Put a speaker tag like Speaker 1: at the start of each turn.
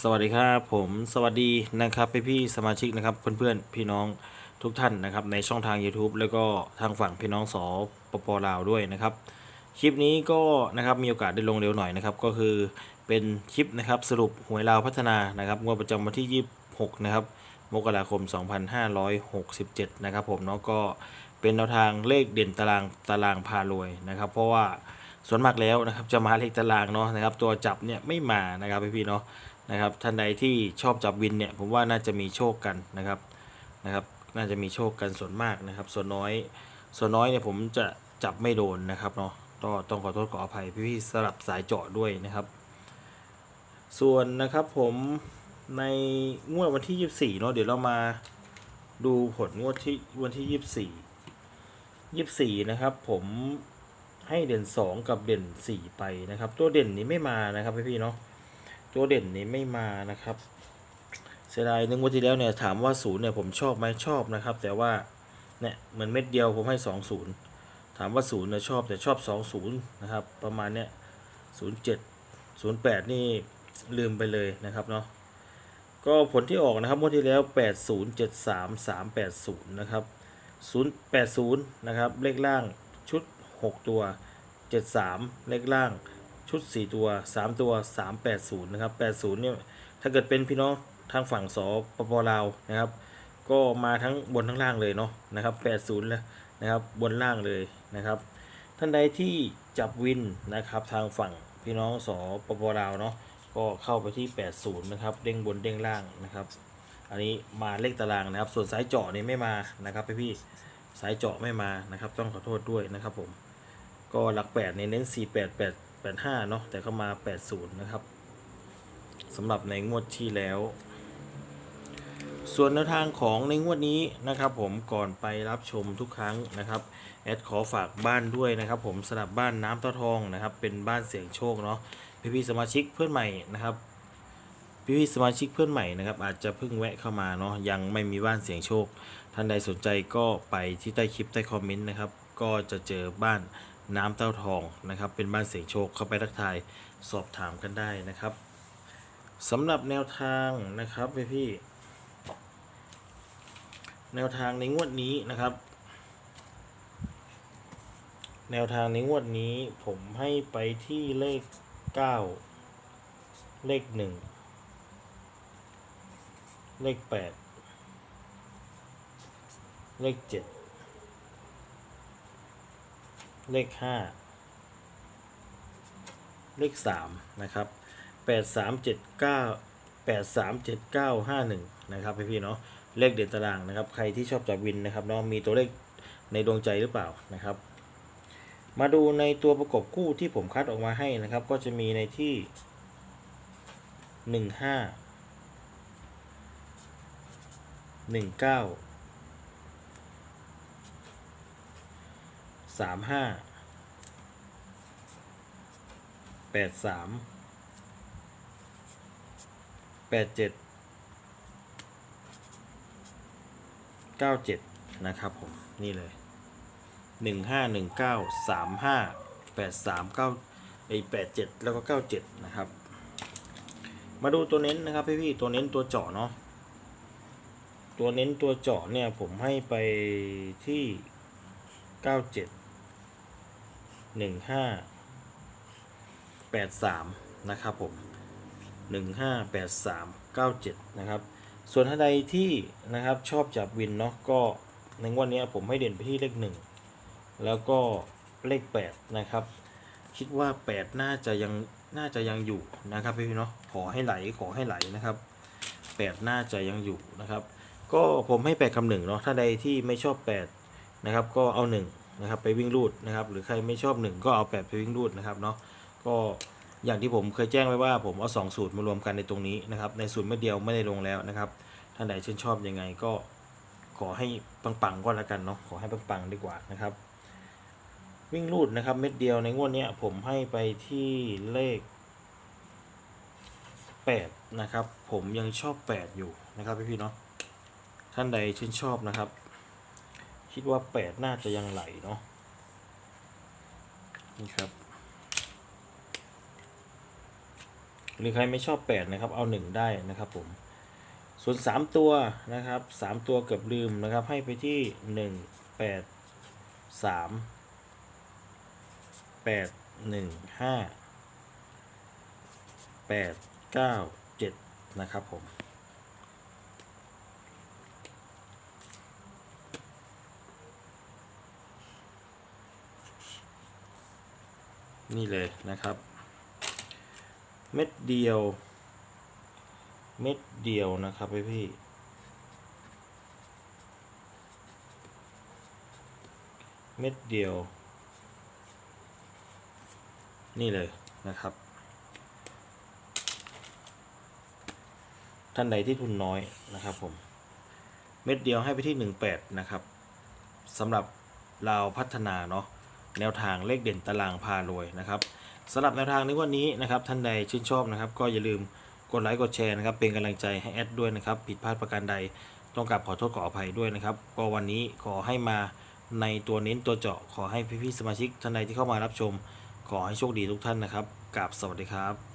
Speaker 1: สวัสดีครับผมสวัสดีนะครับพี่พี่สมาชิกนะครับเพื่อนๆพี่น้องทุกท่านนะครับในช่องทาง YouTube แล้วก็ทางฝั่งพี่น้องสปปลาวด้วยนะครับคลิปนี้ก็นะครับมีโอกาสได้ลงเร็วหน่อยนะครับก็คือเป็นคลิปนะครับสรุปหวยลาวพัฒนานะครับงวดประจำวันที่ 26 นะครับมกราคม 2567 นะครับผมเนาะก็เป็นแนวทางเลขเด่นตารางตารางพารวยนะครับ เพราะว่าส่วนมากแล้วนะครับจะมาเลขตารางเนาะนะครับตัวจับเนี่ยไม่มานะครับพี่ๆเนาะ นะครับท่านใดที่ชอบจับวินเนี่ยผมว่าน่าจะมีโชคกันนะครับนะครับน่าจะมีโชคกันส่วนมากนะครับ ส่วนน้อย ส่วนน้อยเนี่ยผมจะจับไม่โดนนะครับเนาะก็ต้องขอโทษขออภัยพี่ๆสลับสายเจาะด้วยนะครับ ส่วนนะครับผมในงวดวันที่ 24เนาะเดี๋ยวเรามาดูผลงวดที่วันที่ 24 24 นะครับ ผมให้เด่น 2 กับเด่น 4 ไปนะครับ ตัวเด่นนี้ไม่มานะครับพี่ๆเนาะ ตัวเด่นนี้ไม่มานะครับเสียดายนึงวันที่แล้วเนี่ยถามว่าศูนย์เนี่ยผมชอบไหมชอบนะครับ แต่ว่าเนี่ยเหมือนเม็ดเดียวผมให้สองศูนย์ถามว่าศูนย์เนี่ยชอบแต่ชอบสองศูนย์นะครับประมาณเนี้ยศูนย์เจ็ดศูนย์แปดนี่ลืมไปเลยนะครับเนาะก็ผลที่ออกนะครับงวดที่แล้วแปดศูนย์เจ็ดสามสามแปดศูนย์นะครับศูนย์แปดศูนย์นะครับ เลขล่างชุดหกตัวเจ็ดสามเลขล่าง ชุด 4 ตัว 3 ตัว 380 นะครับ 80 เนี่ย ถ้าเกิดเป็นพี่น้องทางฝั่งสปปลาวนะครับ ก็มาทั้งบนทั้งล่างเลยเนาะนะครับ 80แล้วนะครับ บนล่างเลยนะครับ ท่านใดที่จับวินนะครับทางฝั่งพี่น้องสปปลาวเนาะ ก็เข้าไปที่ 80 นะครับ เด้งบนเด้งล่างนะครับ อันนี้มาเลขตารางนะครับ ส่วนสายเจาะนี่ไม่มานะครับพี่พี่สายเจาะไม่มานะครับ ต้องขอโทษด้วยนะครับผม ก็หลักแปดเนี่ยเน้น 4 8 8 8 5 เนาะแต่เข้ามา 80 นะครับสำหรับในงวดที่แล้ว ส่วนแนวทางของในงวดนี้นะครับ ผมก่อนไปรับชมทุกครั้งนะครับแอดขอฝากบ้านด้วยนะครับ ผมสำหรับบ้านน้ำตาทองนะครับ เป็นบ้านเสียงโชคเนาะพี่ๆสมาชิกเพื่อนใหม่นะครับพี่ๆสมาชิกเพื่อนใหม่นะครับอาจจะเพิ่งแวะเข้ามาเนาะยังไม่มีบ้านเสียงโชค ท่านใดสนใจก็ไปที่ใต้คลิปใต้คอมเมนต์นะครับ ก็จะเจอบ้าน น้ำเต้าทองนะครับ เป็นบ้านเสียงโชคเข้าไปทักทายสอบถามกันได้นะครับสำหรับแนวทางนะครับพี่พี่ แนวทางในงวดนี้นะครับ แนวทางในงวดนี้ผมให้ไปที่เลข 9 เลข 1 เลข 8 เลข 7 เลข 5 เลข 3 นะครับ 8 3 7 9 8 3 7 9 5 1 นะครับ พี่ๆเนาะเลขเด่นตารางนะครับ ใครที่ชอบจับวินนะครับเนาะมีตัวเลขในดวงใจหรือเปล่านะครับ มาดูในตัวประกบคู่ที่ผมคัดออกมาให้นะครับ ก็จะมีในที่ 1 สามห้าแปดสามแปดเจ็ดเก้าเจ็ดนะครับผม นี่เลยหนึ่งห้าหนึ่งเก้าสามห้าแปดสามเก้าไอแปดเจ็ดแล้วก็เก้าเจ็ดนะครับ มาดูตัวเน้นนะครับพี่พี่ตัวเน้นตัวเจาะเนาะตัวเน้นตัวเจาะเนี่ยผมให้ไปที่เก้าเจ็ด หนึ่งห้าแปดสามนะครับผมหนึ่งห้าแปดสามเก้าเจ็ดนะครับ ส่วนท่านใดที่นะครับชอบจับวินเนาะก็ในวันนี้ผมให้เด่นไปที่เลขหนึ่งแล้วก็เลขแปดนะครับ คิดว่าแปดน่าจะยังน่าจะยังอยู่นะครับพี่เนาะขอให้ไหลขอให้ไหลนะครับแปดน่าจะยังอยู่นะครับ ก็ผมให้แปดคำหนึ่งเนาะถ้าใดที่ไม่ชอบแปดนะครับ ก็เอาหนึ่ง นะครับไปวิ่งรูดนะครับ หรือใครไม่ชอบ1ก็เอา8ไปวิ่งรูดนะครับเนาะก็อย่างที่ผมเคยแจ้งไว้ว่าผมเอาสองสูตรมารวมกันในตรงนี้นะครับ ในสูตรเม็ดเดียวไม่ได้ลงแล้วนะครับ ท่านใดชื่นชอบยังไงก็ขอให้ปังๆก็แล้วกันเนาะขอให้ปังๆดีกว่านะครับ วิ่งรูดนะครับ เม็ดเดียวในงวดเนี้ผมให้ไปที่เลข 8 นะครับ ผมยังชอบ 8 อยู่นะครับพี่ๆเนาะท่านใดชื่นชอบนะครับ คิดว่า8น่าจะยังไหลเนาะนี่ครับ หรือใครไม่ชอบแปดนะครับ เอาหนึ่งได้นะครับผม ส่วนสามตัวนะครับสามตัวเกือบลืมนะครับ ให้ไปที่หนึ่งแปดสามแปดหนึ่งห้าแปดเก้าเจ็ดนะครับผม นี่เลยนะครับ เม็ดเดียว เม็ดเดียวนะครับพี่พี่เม็ดเดียว นี่เลยนะครับ ท่านใดที่ทุนน้อยนะครับผม เม็ดเดียวให้ไปที่ 18 นะครับสำหรับเราพัฒนาเนาะ แนวทางเลขเด่นตารางพารวยนะครับสำหรับแนวทางในวันนี้นะครับท่านใดชื่นชอบนะครับ ก็อย่าลืมกดไลค์กดแชร์นะครับเป็นกำลังใจให้แอดด้วยนะครับผิดพลาดประการใดต้องกลับขอโทษขออภัยด้วยนะครับก็วันนี้ขอให้มาในตัวเน้นตัวเจาะขอให้พี่ๆสมาชิกท่านใดที่เข้ามารับชม ขอให้โชคดีทุกท่านนะครับกราบสวัสดีครับ